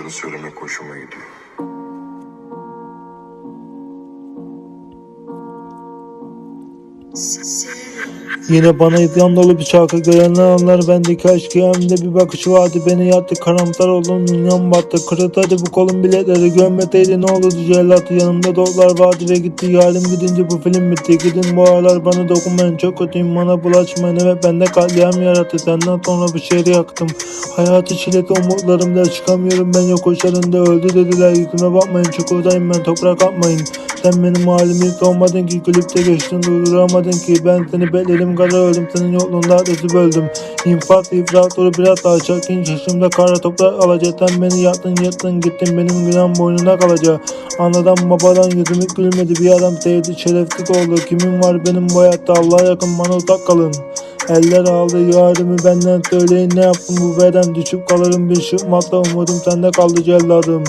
yaşadığını söylemek hoşuma gidiyor. Yine bana bir şarkı görenler anlar. Bendeki aşkı hem de bir bakışı vardı. Beni yattı karamsar oldum. Dünyam battı kırıtaydı bu kolun biletleri görmeseydi ne olurdu? Cellatı yanımda dostlar vardı ve gitti. Yarım gidince bu film bitti. Gidin bu aralar bana dokunmayın. Çok kötüyüm bana bulaşmayın. Evet bende katliam yarattı. Senden sonra bir şehri yaktım. Hayatı çileti umutlarımda çıkamıyorum. Ben yokuşlarında öldü dediler. Yüzüme bakmayın çukurdayım ben. Toprak atmayın sen benim halimi olmadın ki kulüpte geçtin durduramadın ki. Ben seni bekledim kadar öldüm senin yokluğunda adresi böldüm. İnfaz ifratörü biraz daha çekin şaşımda kara toprak alacak. Sen beni yaktın yaktın gittin benim günahım boynuna kalacak. Anadan babadan yüzümü gülmedi bir adam sevdi şerefsiz oldu. Kimin var benim bu hayatta? Allah'a yakın bana uzak kalın. Eller aldı yarımı benden söyleyin ne yaptım? Bu beden düşüp kalırım bir şıkmakla umudum sende kaldı celladım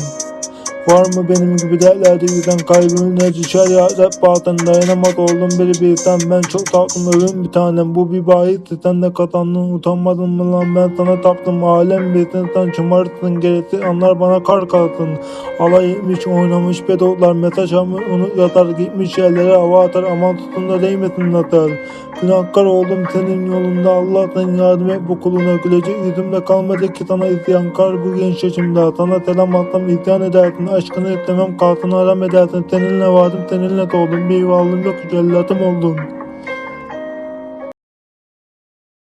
Var mı benim gibi dertlerde yüzen kalbimin ne düşer ya rap bazen dayanamaz oldum biri bir insan ben çok tatlım ölüm bir tanem. Bu bir bahitti sen de katandın utanmadın mı lan? Ben sana taptım alem bilsin sen şımarırsın gerisi anlar bana kar kalsın alay etmiş oynamış pedotlar. Mesaj almış unut yatar. Gitmiş yerlere hava atar. Aman tutun da değmesin atar. Günahkar oldum senin yolunda. Allah'tan yardım et bu kuluna gülecek yüzümde kalmadı ki sana isyankar bu genç yaşımda. Sana selam atsam isyan edersin aşkını istemem kalsın aram edersin. Seninle vardım seninle doğdum. Bir varlığım yok cellatım oldun